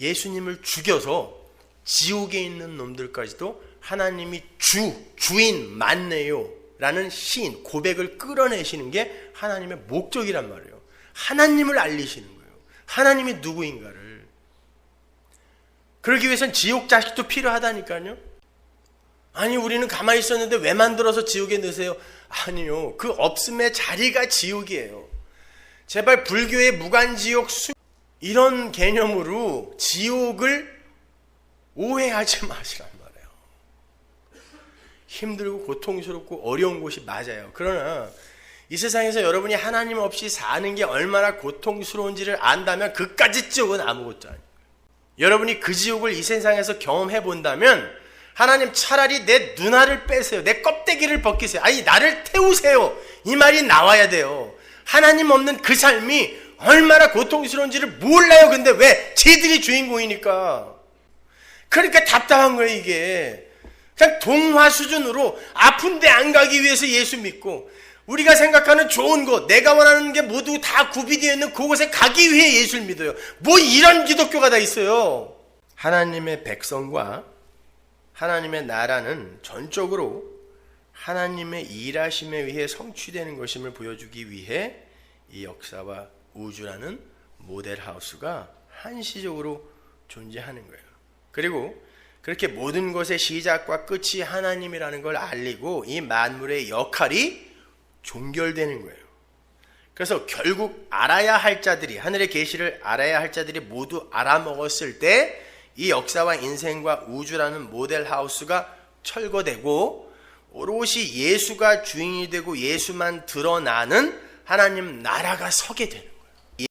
예수님을 죽여서 지옥에 있는 놈들까지도 하나님이 주, 주인 맞네요. 라는 시인, 고백을 끌어내시는 게 하나님의 목적이란 말이에요. 하나님을 알리시는 거예요. 하나님이 누구인가를. 그러기 위해선 지옥 자식도 필요하다니까요. 아니, 우리는 가만히 있었는데 왜 만들어서 지옥에 넣으세요? 아니요. 그 없음의 자리가 지옥이에요. 제발 불교의 무간지옥 수, 이런 개념으로 지옥을 오해하지 마시란 말이에요. 힘들고 고통스럽고 어려운 곳이 맞아요. 그러나 이 세상에서 여러분이 하나님 없이 사는 게 얼마나 고통스러운지를 안다면 그까지 지옥은 아무것도 아니에요. 여러분이 그 지옥을 이 세상에서 경험해 본다면 하나님 차라리 내 눈알을 빼세요. 내 껍데기를 벗기세요. 아니 나를 태우세요. 이 말이 나와야 돼요. 하나님 없는 그 삶이 얼마나 고통스러운지를 몰라요. 근데 왜? 지들이 주인공이니까. 그러니까 답답한 거예요, 이게. 그냥 동화 수준으로 아픈데 안 가기 위해서 예수 믿고 우리가 생각하는 좋은 곳, 내가 원하는 게 모두 다 구비되어 있는 그곳에 가기 위해 예수를 믿어요. 뭐 이런 기독교가 다 있어요. 하나님의 백성과 하나님의 나라는 전적으로 하나님의 일하심에 의해 성취되는 것임을 보여주기 위해 이 역사와 우주라는 모델 하우스가 한시적으로 존재하는 거예요. 그리고 그렇게 모든 것의 시작과 끝이 하나님이라는 걸 알리고 이 만물의 역할이 종결되는 거예요. 그래서 결국 알아야 할 자들이 하늘의 계시를 알아야 할 자들이 모두 알아먹었을 때 이 역사와 인생과 우주라는 모델 하우스가 철거되고 오롯이 예수가 주인이 되고 예수만 드러나는 하나님 나라가 서게 되는.